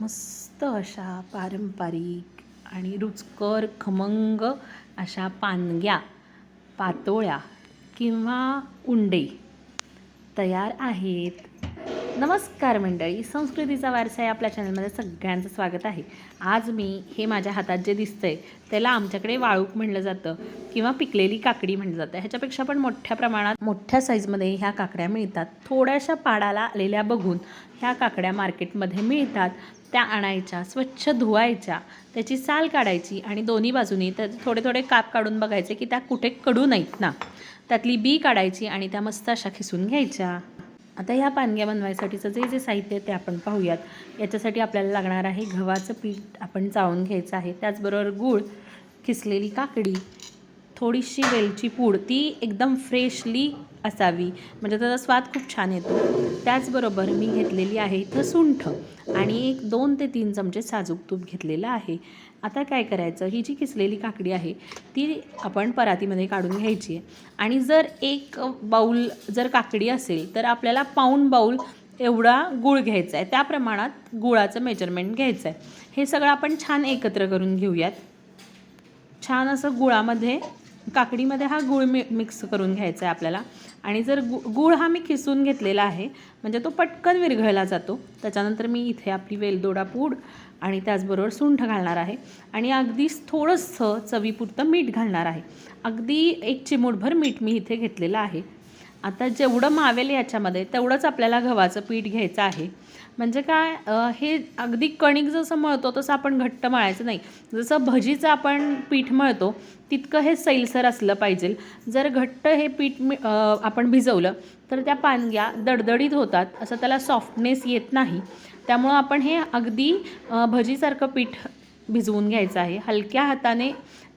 मस्त अशा पारंपरिक आणि रुचकर खमंग अशा पानग्या पातोळ्या किंवा उंडे तयार आहेत. नमस्कार मंडळी संस्कृतीचा वारसा या आपल्या चॅनलमध्ये सगळ्यांचं स्वागत आहे. आज मी हे माझ्या हातात जे दिसतंय त्याला आमच्याकडे वाळूक म्हणलं जातं किंवा पिकलेली काकडी म्हणलं जातं. ह्याच्यापेक्षा पण मोठ्या प्रमाणात मोठ्या साईजमध्ये ह्या काकड्या मिळतात. थोड्याशा पाडाला आलेल्या बघून ह्या काकड्या मार्केटमध्ये मिळतात. त्या आणायच्या स्वच्छ धुवायच्या त्याची साल काढायची आणि दोन्ही बाजूनी तर थोडे थोडे काप काढून बघायचे की त्या कुठे कडू नाहीत ना. त्यातली बी काढायची आणि त्या मस्त अशा खिसून घ्यायच्या. आता ह्या पानग्या बनवायसाठीचं जे जे साहित्य आहे ते आपण पाहूयात. याच्यासाठी आपल्याला लागणार आहे गव्हाचं पीठ आपण चाळून घ्यायचं आहे. त्याचबरोबर गूळ किसलेली काकडी थोडीशी वेलची पूड ती एकदम फ्रेशली असावी. म्हणजे त्याचा स्वाद खूप छान येतो. त्याचबरोबर मी घेतलेली आहे इथं सुंठ आणि एक दोन ते तीन चमचे साजूक तूप घेतलेलं आहे. आता काय करायचं? ही जी किसलेली काकडी आहे ती आपण परातीमध्ये काढून घ्यायची आहे. आणि जर एक बाऊल जर काकडी असेल तर आपल्याला पाऊण बाऊल एवढा गूळ घ्यायचा आहे. त्या प्रमाणात गुळाचं मेजरमेंट घ्यायचं आहे. हे सगळं आपण छान एकत्र करून घेऊयात. छान असं गुळामध्ये काकडीमध्ये हा गूळ मि मिक्स करून घ्यायचा आहे आपल्याला. आणि जर गु गूळ हा मी खिसून घेतलेला आहे म्हणजे तो पटकन विरघळला जातो. त्याच्यानंतर मी इथे आपली वेलदोडा पूड आणि त्याचबरोबर सुंठ घालणार आहे. आणि अगदीच थोडंसं चवीपुरतं मीठ घालणार आहे. अगदी एक चिमूटभर मीठ मी इथे घेतलेलं आहे. आता जेवढं मावेल याच्यामध्ये तेवढंच आपल्याला गव्हाचं पीठ घ्यायचं आहे. म्हणजे काय हे अगदी कणिक जसं मळतो तसं आपण घट्ट मळायचं नाही. जसं भजीचं आपण पीठ मळतो तितकं हे सैलसर असलं पाहिजे जर घट्ट हे पीठ मी आपण भिजवलं तर त्या पानग्या दडदडीत होतात असं त्याला सॉफ्टनेस येत नाही. त्यामुळं आपण हे अगदी भजीसारखं पीठ भिजवून घ्यायचं आहे. हलक्या हाताने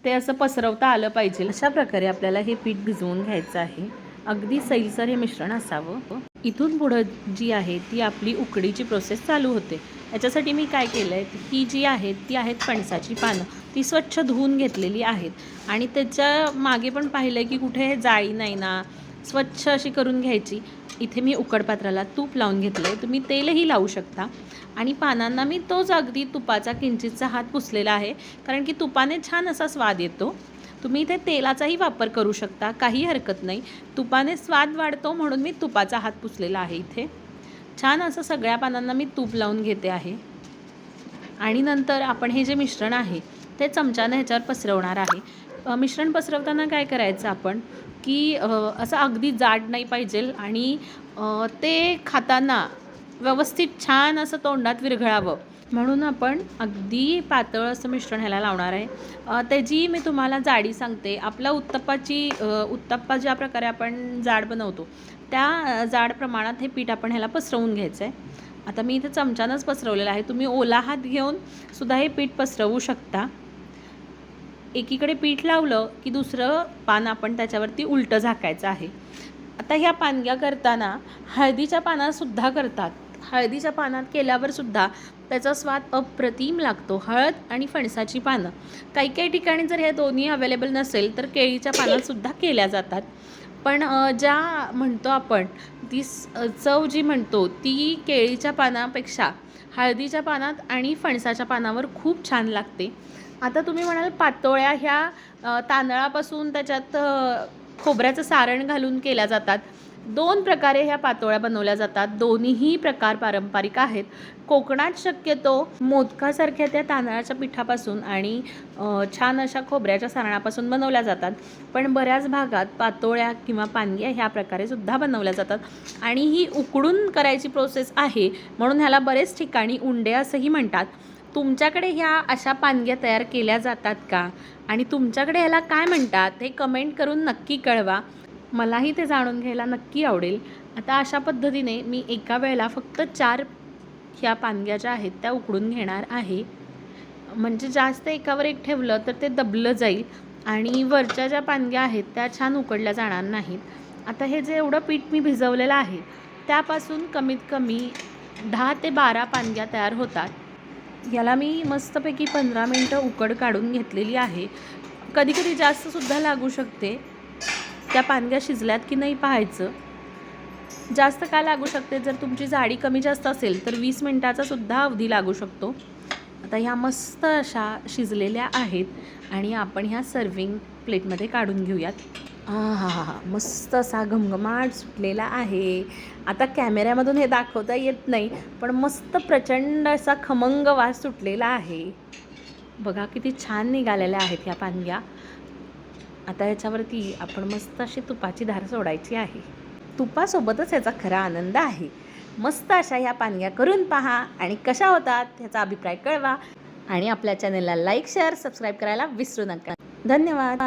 ते असं पसरवता आलं पाहिजे अशा प्रकारे आपल्याला हे पीठ भिजवून घ्यायचं आहे. अगदी सैलसर हे मिश्रण असावं. इथून पुढं जी आहे ती आपली उकडीची प्रोसेस चालू होते. याच्यासाठी मी काय केलं आहे ही जी आहेत ती आहेत फणसाची पानं. ती स्वच्छ धुवून घेतलेली आहेत. आणि त्याच्यामागे पण पाहिलं की कुठे जाळी नाही ना स्वच्छ अशी करून घ्यायची. इथे मी उकडपात्राला तूप लावून घेतलं आहे तुम्ही तेलही लावू शकता. आणि पानांना मी तोच अगदी तुपाचा किंचितचा हात पुसलेला आहे. कारण की तुपाने छान असा स्वाद येतो. तुम्ही इथे तेलाचाही वापर करू शकता काही हरकत नाही. तुपाने स्वाद वाढतो म्हणून मी तुपाचा हात पुसलेला आहे इथे. छान असं सगळ्या पानांना मी तूप लावून घेते आहे. आणि नंतर आपण हे जे मिश्रण आहे ते चमच्यानं ह्याच्यावर पसरवणार आहे. मिश्रण पसरवताना काय करायचं आपण की असं अगदी जाड नाही पाहिजे आणि ते खाताना व्यवस्थित छान असं तोंडात विरघळावं. म्हणून आपण अगदी पातळ असं मिश्रण ह्याला लावणार आहे. त्याची मी तुम्हाला जाडी सांगते. आपल्या उत्तप्पाची उत्तप्पा ज्या प्रकारे आपण जाड बनवतो त्या जाड प्रमाणात हे पीठ आपण ह्याला पसरवून घ्यायचं आहे. आता मी इथे चमच्यानंच पसरवलेलं आहे. तुम्ही ओला हात घेऊन सुद्धा हे पीठ पसरवू शकता. एकीकडे पीठ लावलं की दुसरं पान आपण त्याच्यावरती उलटं झाकायचं आहे. आता ह्या पानग्या करताना हळदीच्या पानासुद्धा करतात. हळदीच्या पानात केल्यावर सुद्धा त्याचा स्वाद अप्रतिम लागतो. हळद आणि फणसाची पानं. काही काही ठिकाणी जर हे दोन्ही अवेलेबल नसेल तर केळीच्या पानासुद्धा केल्या जातात. पण ज्या म्हणतो आपण ती चव जी म्हणतो ती केळीच्या पानापेक्षा हळदीच्या पानात आणि फणसाच्या पानावर खूप छान लागते. आता तुम्ही म्हणाल पातोळ्या ह्या तांदळापासून त्याच्यात खोबऱ्याचं सारण घालून केल्या जातात. दोन प्रकारे ह्या पातोळ्या बनवल्या जातात. दोन्हीही प्रकार पारंपरिक आहेत. कोकणात शक्यतो मोदकासारख्या त्या तांदळाच्या पिठापासून आणि छान अशा खोबऱ्याच्या सारणापासून बनवल्या जातात. पण बऱ्याच भागात पातोळ्या किंवा पानग्या ह्या प्रकारे सुद्धा बनवल्या जातात. आणि ही उकडून करायची प्रोसेस आहे म्हणून ह्याला बरेच ठिकाणी उंडे असंही म्हणतात. तुमच्याकडे ह्या अशा पानग्या तयार केल्या जातात का? आणि तुमच्याकडे ह्याला काय म्हणतात हे कमेंट करून नक्की कळवा. मलाही ते जाणून घ्यायला नक्की आवडेल. आता अशा पद्धतीने मी एका वेळेला फक्त चार ह्या पानग्या ज्या आहेत त्या उकडून घेणार आहे. म्हणजे जास्त एकावर एक ठेवलं तर ते दबलं जाईल आणि वरच्या ज्या पानग्या आहेत त्या छान उकडल्या जाणार नाहीत. आता हे जे एवढं पीठ मी भिजवलेलं आहे त्यापासून कमीत कमी दहा ते बारा पानग्या तयार होतात. याला मी मस्तपैकी पंधरा मिनटं उकड काढून घेतलेली आहे. कधीकधी जास्तसुद्धा लागू शकते. त्या पानग्या शिजल्यात की नाही पाहायचं. जास्त का लागू शकते? जर तुमची जाडी कमी जास्त असेल तर वीस मिनटाचा सुद्धा अवधी लागू शकतो. आता ह्या मस्त अशा शिजलेल्या आहेत आणि आपण ह्या सर्विंग प्लेटमध्ये काढून घेऊयात. हा हा हा हा. मस्त असा घमघमाट सुटलेला आहे. आता कॅमेऱ्यामधून हे दाखवता येत नाही पण मस्त प्रचंड असा खमंग वास सुटलेला आहे. बघा किती छान निघालेल्या आहेत ह्या पानग्या. आता ह्याच्यावरती आपण मस्त अशी तुपाची धार सोडायची आहे. तुपासोबतच ह्याचा खरा आनंद आहे. मस्त अशा ह्या पानग्या करून पहा आणि कशा होतात ह्याचा अभिप्राय कळवा. आणि आपल्या चॅनलला लाईक शेअर सबस्क्राईब करायला विसरू नका. धन्यवाद.